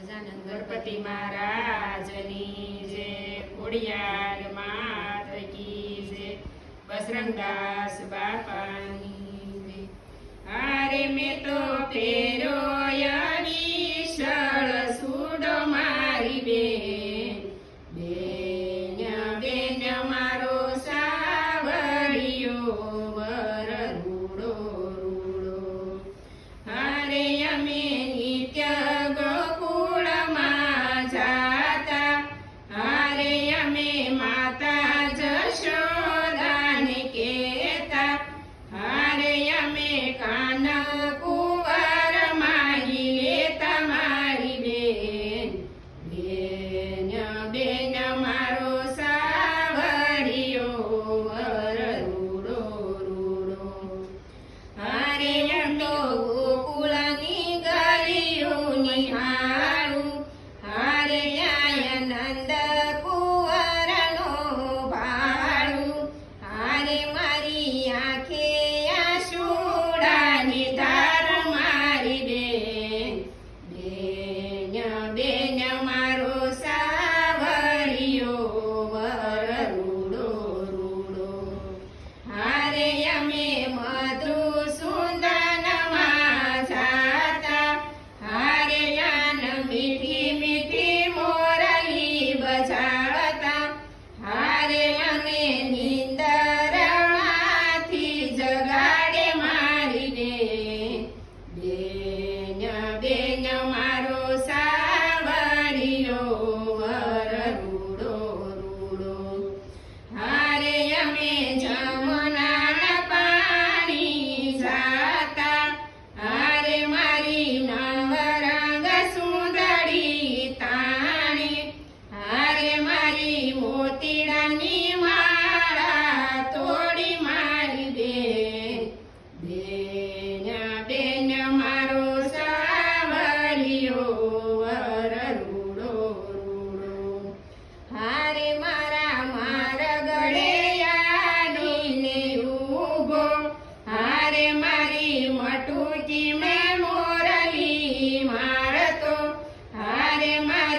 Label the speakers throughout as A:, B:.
A: ગજાનંદ
B: ગણપતિ મહારાજની જે ખોડિયાર માત્ર કી જે બસરંગદાસ બાપાની અરે મેં તો પેરો યરી સળ સુડો મારી બે. planeta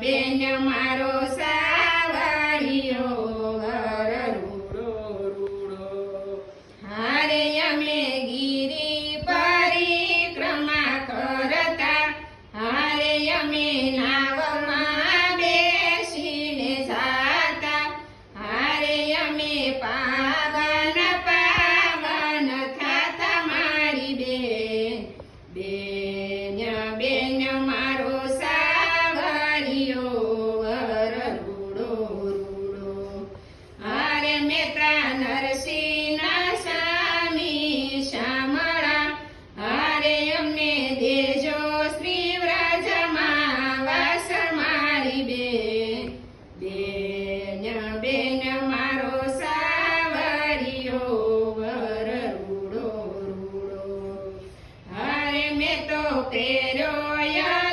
B: બેન મારો તો તેરો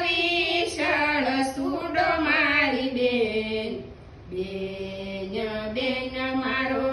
B: વિશાળ સુડો મારી બેન. બેન બેન મારો